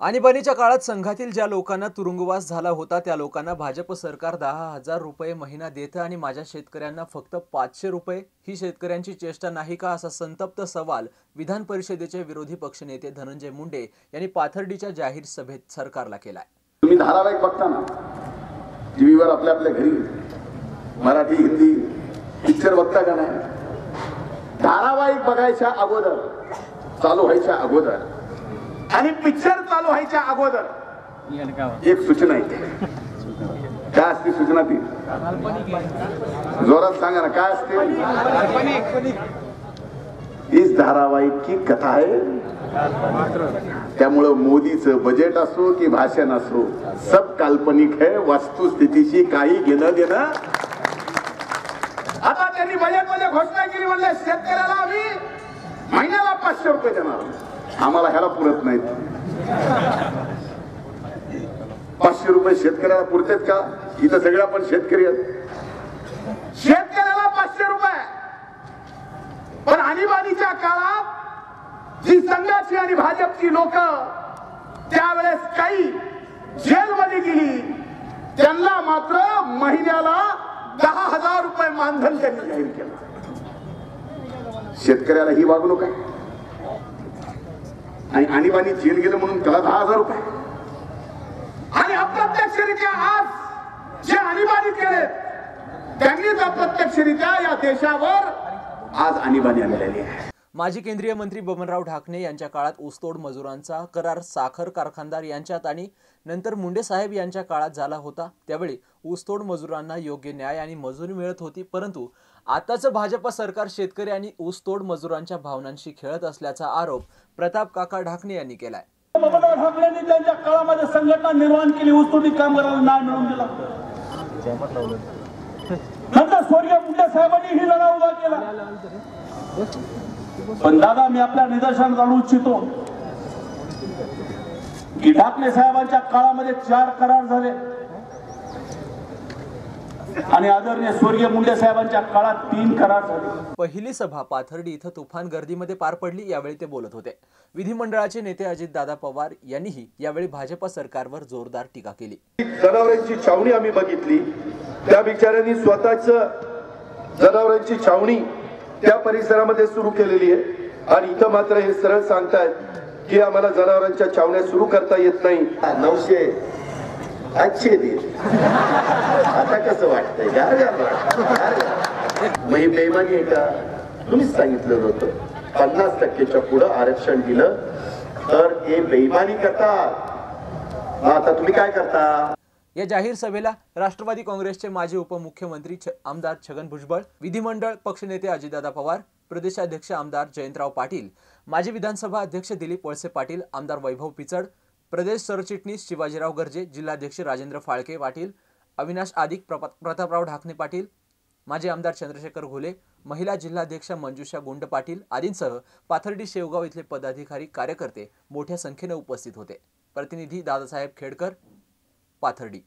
आणीबाणीच्या काळात संघातील ज्या लोकांना तुरुंगवास झाला होता त्या लोकांना भाजप सरकार दहा हजार रुपये महिना देतं आणि माझ्या शेतकऱ्यांना फक्त पाचशे रुपये. ही शेतकऱ्यांची चेष्टा नाही का? असा संतप्त सवाल विधान परिषदेचे विरोधी पक्षनेते धनंजय मुंडे यांनी पाथर्डीच्या जाहीर सभेत सरकारला केलाय. तुम्ही धारावाहिक बघता ना? टीव्हीवर आपल्या आपल्या घरी मराठी हिंदी पिक्चर बघता का नाही? धारावाहिक बघायच्या अगोदर चालू व्हायच्या अगोदर आणि पिक्चर चालू व्हायच्या अगोदर. एक सूचना आहे. काय असते सूचना ती? जोरात सांगा ना काय असते? हीच धारावाहिक की कथा आहे? त्यामुळं मोदीचं बजेट असो की भाषण असो सब काल्पनिक आहे वस्तुस्थितीशी काही घेणं देणं. आता त्यांनी बजेटमध्ये घोषणा केली म्हणले शेतकऱ्याला आम्ही महिन्याला पाचशे रुपये देणार. आम्हाला ह्याला पुरत नाहीत. पाचशे रुपये शेतकऱ्याला पुरतेत का? इथं सगळे आपण शेतकरी आहेत. शेतकऱ्याला पाचशे रुपये. पण आणीबाणीच्या काळात जी संघाची आणि भाजपची लोक त्यावेळेस काही जेलमध्ये गेली त्यांना मात्र महिन्याला दहा हजार रुपये मानधन त्यांनी जाहीर केलं. शेतकऱ्याला ही वागणूक आहे. आणि आणीबाणी जेल गेलं म्हणून त्याला दहा हजार रुपये. आणि अप्रत्यक्षरित्या आज जे आणीबाणी केले त्यांनीच अप्रत्यक्षरित्या या देशावर आज आणीबाणी आणलेली आहे. माजी केंद्रीय मंत्री बबनराव ढाकणे यांच्या काळात ऊसतोड मजुरांचा करार साखर कारखानदार यांच्यात आणि नंतर मुंडे साहेब यांच्या काळात झाला होता. त्यावेळी ऊसतोड मजुरांना योग्य न्याय आणि मजुरी मिळत होती परंतु आताचं भाजप सरकार शेतकरी आणि ऊसतोड मजुरांच्या भावनांशी खेळत असल्याचा आरोप प्रताप काका ढाकणे यांनी केलाय. बबनराव ढाकणे त्यांच्या काळामध्ये संघटना निर्माण केली ऊसतोडी कामगारांना न्याय मिळवून दिला. नंतर स्वर्गीय मुंडे साहेबांनी ही लढा उभा केला. पण दादा मी आपल्या निदर्शनात आणू इच्छितो. की ढाकणे साहेबांच्या काळामध्ये चार करार झाले. आणि आदरणीय स्वर्गीय मुंडे साहेबांच्या काळात तीन करार झाले. पहिली सभा पाथर्डी इथं तुफान गर्दीमध्ये पार पडली यावेळी ते बोलत होते. विधिमंडळाचे नेते अजितदादा पवार यांनीही यावेळी भाजप सरकारवर जोरदार टीका केली. जनावरांची छावणी आम्ही बघितली. त्या बिचाऱ्यांनी स्वतःच जनावरांची छावणी त्या परिसरामध्ये सुरू केलेली आहे. आणि इथं मात्र हे सरळ सांगतायत की आम्हाला जनावरांच्या छावण्या सुरू करता येत नाही. नऊशे आठशे दे. आता कसं वाटतंय? गार गार वाटतंय, बेमानी आहे का? तुम्हीच सांगितलं होतं पन्नास टक्केच्या पुढं आरक्षण दिलं तर हे बेईमानी करतात. मग आता तुम्ही काय करता? या जाहीर सभेला राष्ट्रवादी काँग्रेसचे माजी उपमुख्यमंत्री छ- आमदार छगन भुजबळ विधिमंडळ पक्षनेते अजितदादा पवार प्रदेशाध्यक्ष आमदार जयंतराव पाटील माजी विधानसभा अध्यक्ष दिलीप वळसे पाटील आमदार वैभव पिचड प्रदेश सरचिटणीस शिवाजीराव गर्जे जिल्हाध्यक्ष राजेंद्र फाळके पाटील अविनाश आदिक प्रतापराव ढाकणे पाटील माजी आमदार चंद्रशेखर घोले महिला जिल्हाध्यक्ष मंजुषा गुंड पाटील आदींसह पाथर्डी शेवगाव इथले पदाधिकारी कार्यकर्ते मोठ्या संख्येने उपस्थित होते. प्रतिनिधी दादासाहेब खेडकर पाथर्डी